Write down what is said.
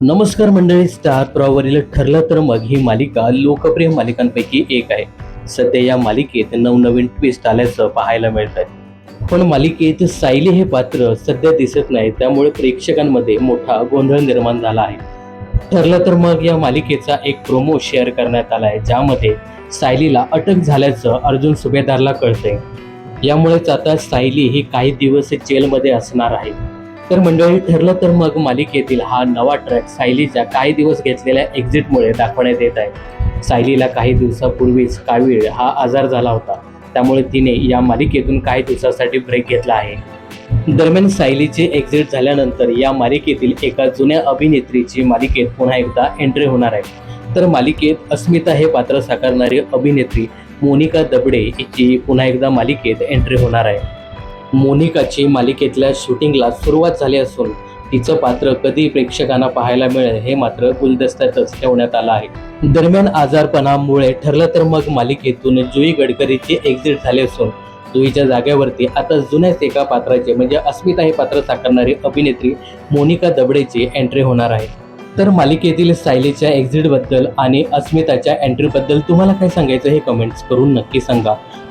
नमस्कार मंडळी स्टार प्रॉवरील ठरलं तर मग ही मालिका लोकप्रिय मालिकांपैकी एक आहे. सध्या या मालिकेत नवनवीन ट्विस्ट आल्याचं पाहायला मिळत आहे पण मालिकेत सायली हे पात्र सध्या दिसत नाही त्यामुळे प्रेक्षकांमध्ये मोठा गोंधळ निर्माण झाला आहे. ठरलं तर मग या मालिकेचा एक प्रोमो शेअर करण्यात आला आहे ज्यामध्ये सायलीला अटक झाल्याचं अर्जुन सुभेदारला कळते यामुळेच आता सायली ही काही दिवस जेलमध्ये असणार आहे. तर मंडळी ठरलं तर मग मालिकेतील हा नवा ट्रॅक सायलीच्या काही दिवस घेतलेल्या एक्झिटमुळे दाखवण्यात येत आहे. सायलीला काही दिवसापूर्वीच कावीळ हा आजार झाला होता. त्यामुळे तिने या मालिकेतून काही दिवसासाठी ब्रेक घेतला आहे. दरम्यान सायलीचे एक्झिट झाल्यानंतर या मालिकेतील एका जुन्या अभिनेत्रीची मालिकेत पुन्हा एकदा एंट्री होणार आहे. तर मालिकेत अस्मिता हे पात्र साकारणारी अभिनेत्री मोनिका दबडे हिची पुन्हा एकदा मालिकेत एंट्री होणार आहे. मोनिकाची मालिकेतल्या शूटिंगला सुरुवात झाली असून तिचं पात्र कधी प्रेक्षकांना पाहायला मिळेल हे मात्र गुलदस्त्यातच ठेवण्यात आलं आहे. दरम्यान आजारपणामुळे ठरलं तर मग मालिकेतून जुई गडकरीची एक्झिट झाली असून जुईच्या जागेवरती आता जुन्याच एका पात्राचे म्हणजे अस्मिता हे पात्र साकारणारी अभिनेत्री मोनिका दबडेची एंट्री होणार आहे. तर मालिकेतील सायलीच्या एक्झिटबद्दल आणि अस्मिताच्या एंट्रीबद्दल तुम्हाला काय सांगायचं हे कमेंट्स करून नक्की सांगा.